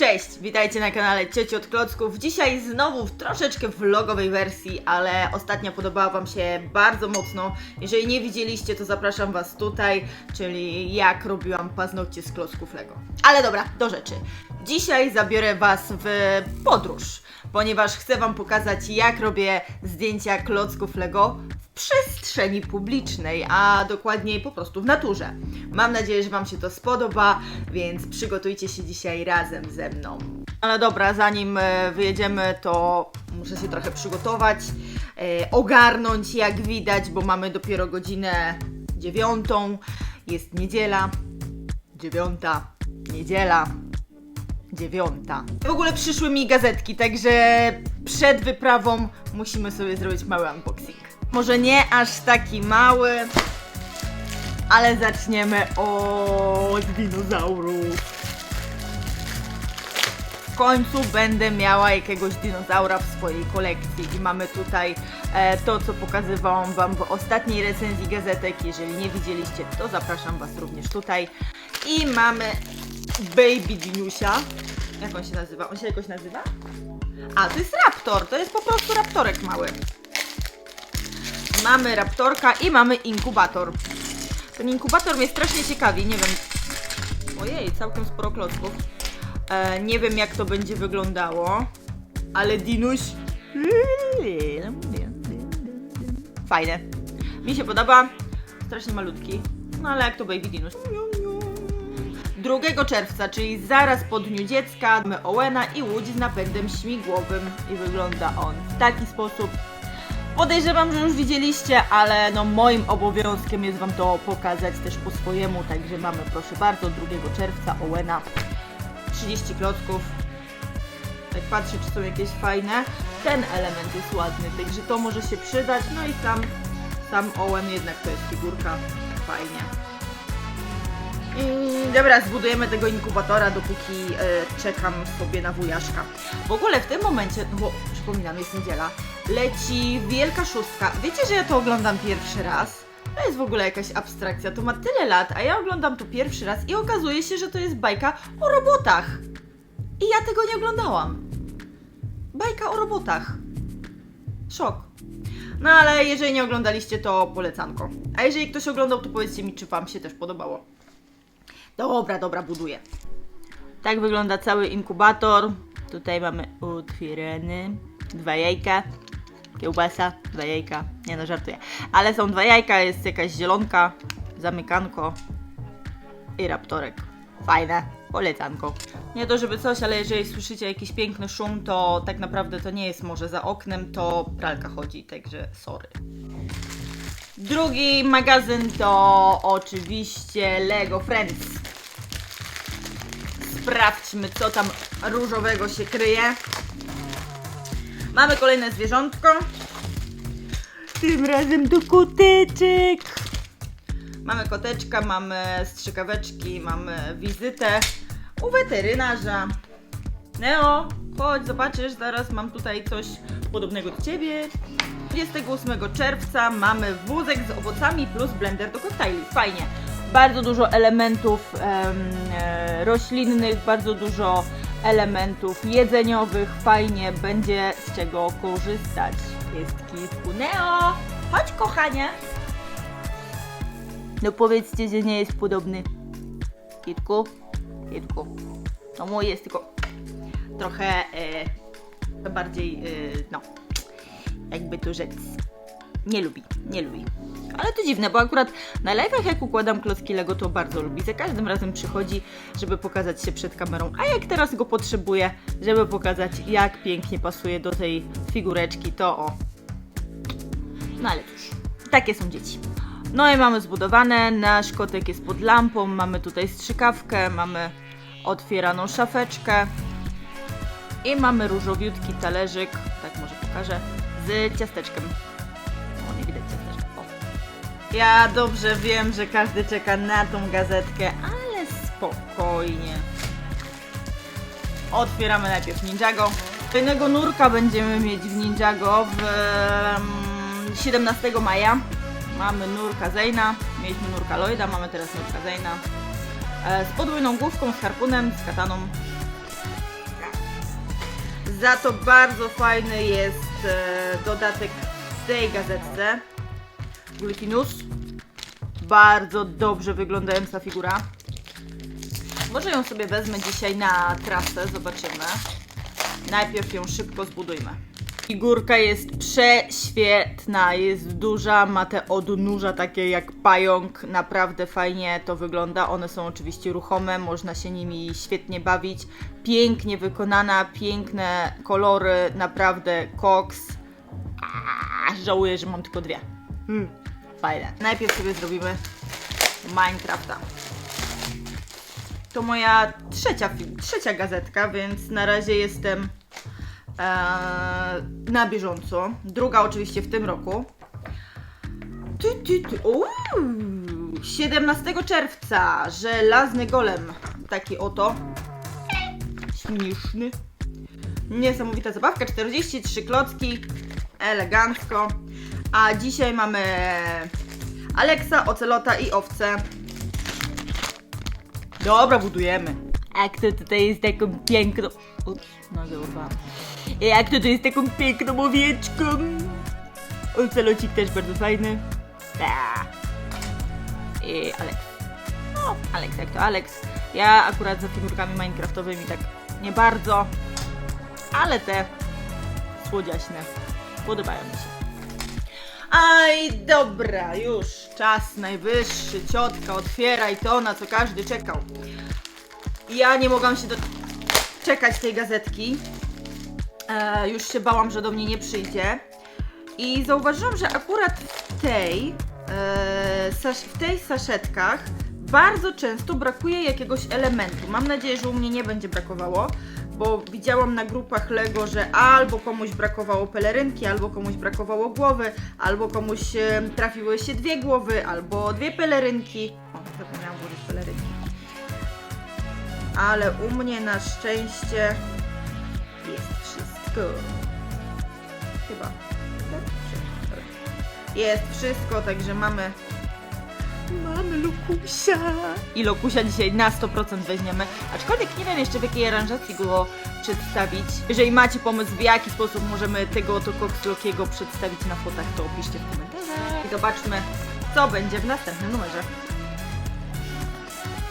Cześć, witajcie na kanale Cieci od Klocków. Dzisiaj znowu w troszeczkę vlogowej wersji, ale ostatnia podobała Wam się bardzo mocno. Jeżeli nie widzieliście, to zapraszam Was tutaj, czyli jak robiłam paznokcie z klocków Lego. Ale dobra, do rzeczy. Dzisiaj zabiorę Was w podróż, ponieważ chcę Wam pokazać, jak robię zdjęcia klocków Lego przestrzeni publicznej, a dokładniej po prostu w naturze. Mam nadzieję, że Wam się to spodoba, więc przygotujcie się dzisiaj razem ze mną. Ale dobra, zanim e, wyjedziemy, to muszę się trochę przygotować, e, ogarnąć jak widać, bo mamy dopiero godzinę dziewiątą, jest niedziela, dziewiąta, niedziela, dziewiąta. W ogóle przyszły mi gazetki, także przed wyprawą musimy sobie zrobić mały unboxing. Może nie aż taki mały, ale zaczniemy od dinozaurów. W końcu będę miała jakiegoś dinozaura w swojej kolekcji i mamy tutaj e, to, co pokazywałam Wam w ostatniej recenzji gazetek. Jeżeli nie widzieliście, to zapraszam Was również tutaj. I mamy Baby Dinusia. Jak on się nazywa? On się jakoś nazywa? A, to jest raptor. To jest po prostu raptorek mały. Mamy raptorka i mamy inkubator. Ten inkubator mnie strasznie ciekawi, nie wiem. Ojej, całkiem sporo klocków. E, nie wiem jak to będzie wyglądało, ale Dinuś. Fajne. Mi się podoba. Strasznie malutki. No ale jak to Baby Dinuś. 2 czerwca, czyli zaraz po Dniu Dziecka, mamy Owena i Łódź z napędem śmigłowym i wygląda on w taki sposób. Podejrzewam, że już widzieliście, ale no moim obowiązkiem jest Wam to pokazać też po swojemu, także mamy proszę bardzo 2 czerwca Owena 30 klocków. Tak patrzę, czy są jakieś fajne. Ten element jest ładny, także to może się przydać. No i sam, sam Owen jednak to jest figurka. Fajnie. I dobra, zbudujemy tego inkubatora, dopóki e, czekam sobie na wujaszka. W ogóle w tym momencie, no bo przypominam, jest niedziela, leci Wielka Szóstka. Wiecie, że ja to oglądam pierwszy raz? To jest w ogóle jakaś abstrakcja, to ma tyle lat, a ja oglądam to pierwszy raz i okazuje się, że to jest bajka o robotach. I ja tego nie oglądałam. Bajka o robotach. Szok. No ale jeżeli nie oglądaliście, to polecanko. A jeżeli ktoś oglądał, to powiedzcie mi, czy Wam się też podobało. Dobra, dobra, buduję. Tak wygląda cały inkubator. Tutaj mamy otwierany. Dwa jajka. Kiełbasa, dwa jajka. Nie no, żartuję. Ale są dwa jajka, jest jakaś zielonka, zamykanko i raptorek. Fajne, polecanko. Nie to żeby coś, ale jeżeli słyszycie jakiś piękny szum, to tak naprawdę to nie jest może za oknem, to pralka chodzi, także sorry. Drugi magazyn to oczywiście Lego Friends. Sprawdźmy, co tam różowego się kryje. Mamy kolejne zwierzątko. Tym razem to koteczek. Mamy koteczka, mamy strzykaweczki, mamy wizytę u weterynarza. Neo, chodź, zobaczysz, zaraz mam tutaj coś podobnego do ciebie. 28 czerwca mamy wózek z owocami plus blender do koktajli. Fajnie. Bardzo dużo elementów em, e, roślinnych, bardzo dużo elementów jedzeniowych. Fajnie, będzie z czego korzystać. Jest kitku. Neo, chodź kochanie. No powiedzcie, że nie jest podobny. Kitku, kitku. No mój jest tylko trochę e, bardziej, e, no, jakby to rzec. Nie lubi, nie lubi. Ale to dziwne, bo akurat na live'ach jak układam klocki Lego to bardzo lubi. Za każdym razem przychodzi, żeby pokazać się przed kamerą. A jak teraz go potrzebuję, żeby pokazać jak pięknie pasuje do tej figureczki, to o. No ale cóż, takie są dzieci. No i mamy zbudowane, nasz kotek jest pod lampą, mamy tutaj strzykawkę, mamy otwieraną szafeczkę i mamy różowiutki talerzyk, tak może pokażę, z ciasteczkiem. Ja dobrze wiem, że każdy czeka na tą gazetkę, ale spokojnie. Otwieramy najpierw Ninjago. Kolejnego nurka będziemy mieć w Ninjago w em, 17 maja. Mamy nurka Zeyna, mieliśmy nurka Lloyda, mamy teraz nurka Zeyna. E, z podwójną główką, z harpunem, z kataną. Za to bardzo fajny jest e, dodatek w tej gazetce. Gulkinus. Bardzo dobrze wyglądająca figura. Może ją sobie wezmę dzisiaj na trasę, zobaczymy. Najpierw ją szybko zbudujmy. Figurka jest prześwietna, jest duża, ma te odnóża takie jak pająk, naprawdę fajnie to wygląda. One są oczywiście ruchome, można się nimi świetnie bawić. Pięknie wykonana, piękne kolory, naprawdę koks. Żałuję, że mam tylko dwie. Hmm, fajne. Najpierw sobie zrobimy Minecrafta. To moja trzecia, trzecia gazetka, więc na razie jestem e, na bieżąco. Druga oczywiście w tym roku. Ty, ty, ty. Uuu, 17 czerwca żelazny golem. Taki oto. Śmieszny. Niesamowita zabawka. 43 klocki. Elegancko. A dzisiaj mamy Aleksa, Ocelota i owce. Dobra, budujemy. A kto tutaj jest taką piękną... Ups, nogę urwałam. A kto tu jest taką piękną owieczką? Ocelocik też bardzo fajny. Ta. I Alex. No, Alex jak to Alex. Ja akurat za figurkami minecraftowymi tak nie bardzo. Ale te słodziaśne podobają mi się. Aj, dobra, już czas najwyższy. Ciotka, otwieraj to, na co każdy czekał. Ja nie mogłam się doczekać tej gazetki. E, już się bałam, że do mnie nie przyjdzie. I zauważyłam, że akurat w tej, e, w tej saszetkach bardzo często brakuje jakiegoś elementu. Mam nadzieję, że u mnie nie będzie brakowało, bo widziałam na grupach Lego, że albo komuś brakowało pelerynki, albo komuś brakowało głowy, albo komuś trafiły się dwie głowy, albo dwie pelerynki. O, zapomniałam włożyć pelerynki. Ale u mnie na szczęście jest wszystko. Chyba. Jest wszystko, także mamy. Mamy Lokusia. I Lokusia dzisiaj na 100% weźmiemy. Aczkolwiek nie wiem jeszcze w jakiej aranżacji go przedstawić. Jeżeli macie pomysł, w jaki sposób możemy tego oto Cox Lokiego przedstawić na fotach, to piszcie w komentarzach. I zobaczmy, co będzie w następnym numerze.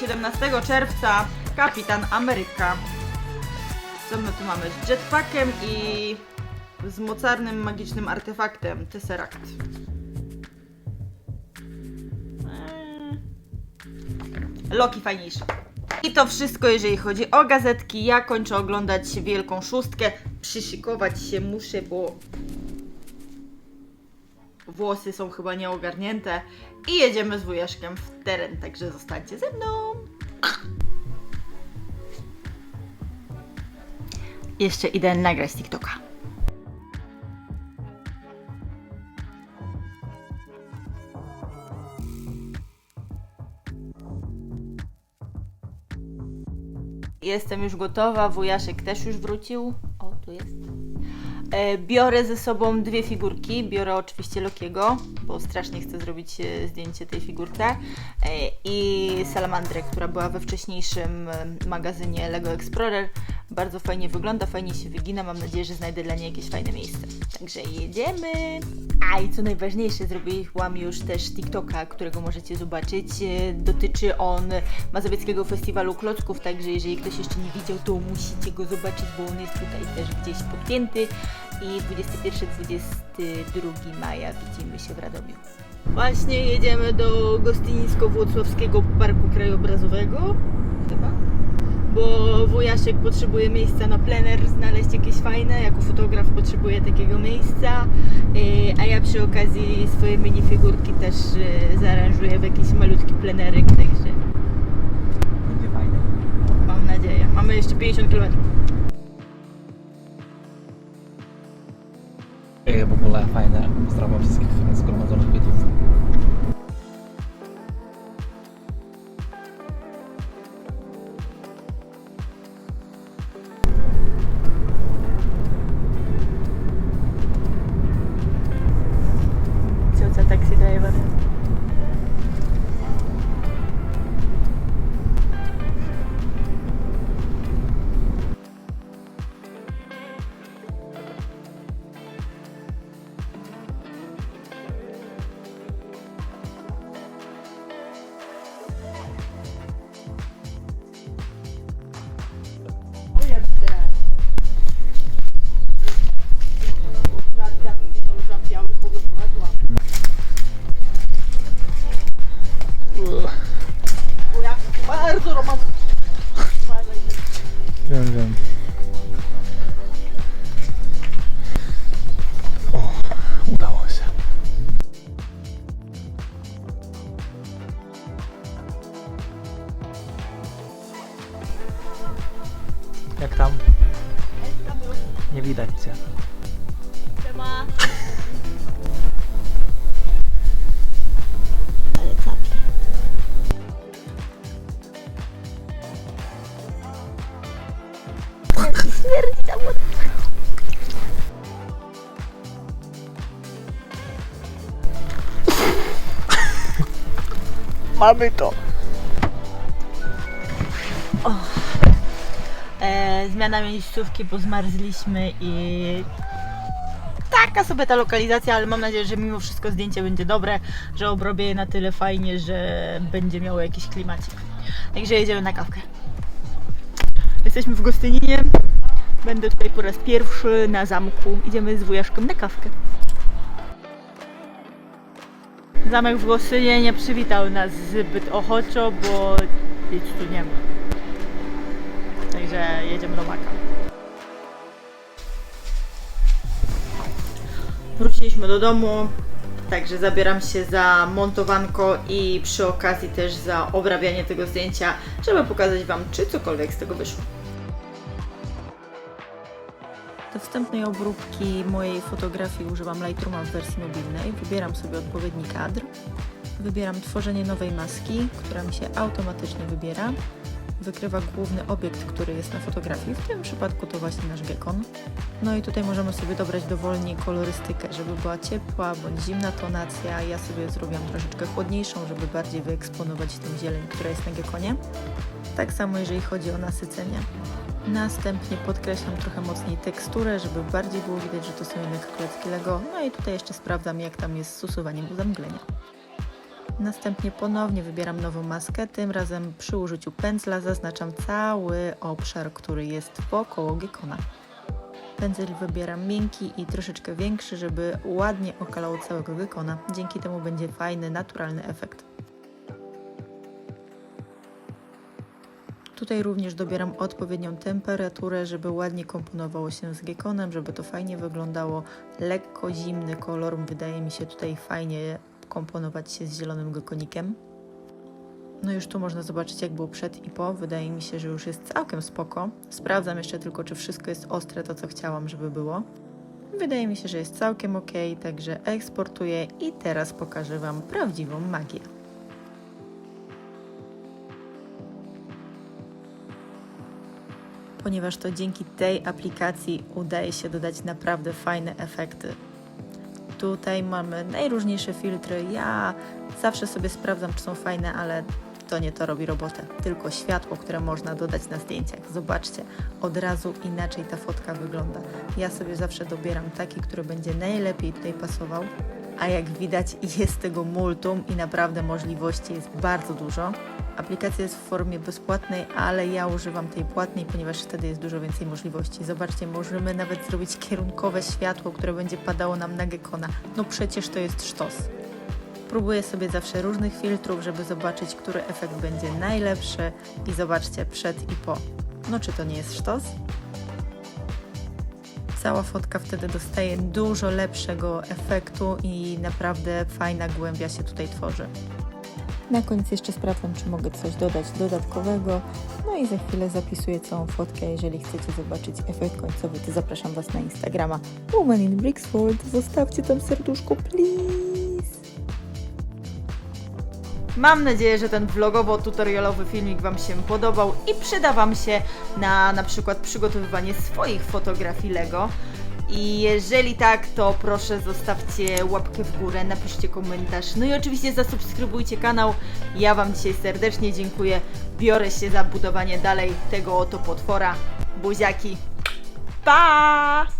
17 czerwca Kapitan Ameryka. Co my tu mamy? Z jetpackiem i z mocarnym magicznym artefaktem Tesseract. Loki fajniejszy. I to wszystko, jeżeli chodzi o gazetki. Ja kończę oglądać Wielką Szóstkę. Przyszykować się muszę, bo włosy są chyba nieogarnięte. I jedziemy z wujaszkiem w teren, także zostańcie ze mną. Jeszcze idę nagrać TikToka. Jestem już gotowa, wujaszek też już wrócił. O, tu jest. E, biorę ze sobą dwie figurki. Biorę oczywiście Lokiego, bo strasznie chcę zrobić e, zdjęcie tej figurce. I Salamandrę, która była we wcześniejszym e, magazynie Lego Explorer. Bardzo fajnie wygląda, fajnie się wygina. Mam nadzieję, że znajdę dla niej jakieś fajne miejsce. Także jedziemy. A i co najważniejsze, zrobiłam już też TikToka, którego możecie zobaczyć. E, Dotyczy on Mazowieckiego Festiwalu Klocków, także jeżeli ktoś jeszcze nie widział, to musicie go zobaczyć, bo on jest tutaj też gdzieś podpięty. I 21-22 maja widzimy się w Radomiu. Właśnie jedziemy do Gostynisko-Włocławskiego Parku Krajobrazowego, chyba bo wujaszek potrzebuje miejsca na plener, znaleźć jakieś fajne, jako fotograf potrzebuję takiego miejsca, yy, a ja przy okazji swoje minifigurki też yy, zaaranżuję w jakiś malutki plenerek, także Będzie fajne. mam nadzieję. Mamy jeszcze 50 km. Ej, w ogóle fajne. Pozdrawiam wszystkich zgromadzonych widzów. যায় এবারে। Mamy to! E, zmiana miejscówki, bo zmarzliśmy i taka sobie ta lokalizacja, ale mam nadzieję, że mimo wszystko zdjęcie będzie dobre, że obrobię je na tyle fajnie, że będzie miało jakiś klimacik. Także jedziemy na kawkę. Jesteśmy w Gostyninie. Będę tutaj po raz pierwszy na zamku. Idziemy z wujaszkiem na kawkę. Zamek w Gostynie nie przywitał nas zbyt ochoczo, bo nic tu nie ma. Także jedziemy do Maka. Wróciliśmy do domu, także zabieram się za montowanko i przy okazji też za obrabianie tego zdjęcia, żeby pokazać Wam, czy cokolwiek z tego wyszło. Wstępnej obróbki mojej fotografii używam Lightrooma w wersji mobilnej. Wybieram sobie odpowiedni kadr. Wybieram tworzenie nowej maski, która mi się automatycznie wybiera wykrywa główny obiekt, który jest na fotografii. W tym przypadku to właśnie nasz gekon. No i tutaj możemy sobie dobrać dowolnie kolorystykę, żeby była ciepła bądź zimna tonacja. Ja sobie zrobiłam troszeczkę chłodniejszą, żeby bardziej wyeksponować tę zieleń, która jest na gekonie. Tak samo jeżeli chodzi o nasycenie. Następnie podkreślam trochę mocniej teksturę, żeby bardziej było widać, że to są jednak klocki Lego. No i tutaj jeszcze sprawdzam, jak tam jest z usuwaniem zamglenia. Następnie ponownie wybieram nową maskę, tym razem przy użyciu pędzla zaznaczam cały obszar, który jest wokoło gekona. Pędzel wybieram miękki i troszeczkę większy, żeby ładnie okalał całego gekona. Dzięki temu będzie fajny, naturalny efekt. Tutaj również dobieram odpowiednią temperaturę, żeby ładnie komponowało się z gekonem, żeby to fajnie wyglądało. Lekko zimny kolor wydaje mi się tutaj fajnie komponować się z zielonym gekonikiem. No już tu można zobaczyć jak było przed i po. Wydaje mi się, że już jest całkiem spoko. Sprawdzam jeszcze tylko, czy wszystko jest ostre, to co chciałam, żeby było. Wydaje mi się, że jest całkiem ok, także eksportuję i teraz pokażę Wam prawdziwą magię. Ponieważ to dzięki tej aplikacji udaje się dodać naprawdę fajne efekty. Tutaj mamy najróżniejsze filtry. Ja zawsze sobie sprawdzam, czy są fajne, ale to nie to robi robotę. Tylko światło, które można dodać na zdjęciach. Zobaczcie, od razu inaczej ta fotka wygląda. Ja sobie zawsze dobieram taki, który będzie najlepiej tutaj pasował. A jak widać, jest tego multum i naprawdę możliwości jest bardzo dużo. Aplikacja jest w formie bezpłatnej, ale ja używam tej płatnej, ponieważ wtedy jest dużo więcej możliwości. Zobaczcie, możemy nawet zrobić kierunkowe światło, które będzie padało nam na gekona. No przecież to jest sztos. Próbuję sobie zawsze różnych filtrów, żeby zobaczyć, który efekt będzie najlepszy i zobaczcie przed i po. No czy to nie jest sztos? Cała fotka wtedy dostaje dużo lepszego efektu i naprawdę fajna głębia się tutaj tworzy. Na koniec jeszcze sprawdzam, czy mogę coś dodać dodatkowego. No i za chwilę zapisuję całą fotkę. Jeżeli chcecie zobaczyć efekt końcowy, to zapraszam Was na Instagrama Woman in Brixford. Zostawcie tam serduszko, please. Mam nadzieję, że ten vlogowo-tutorialowy filmik Wam się podobał i przyda Wam się na na przykład przygotowywanie swoich fotografii Lego. I jeżeli tak, to proszę zostawcie łapkę w górę, napiszcie komentarz. No i oczywiście zasubskrybujcie kanał. Ja Wam dzisiaj serdecznie dziękuję. Biorę się za budowanie dalej tego oto potwora. Buziaki. Pa!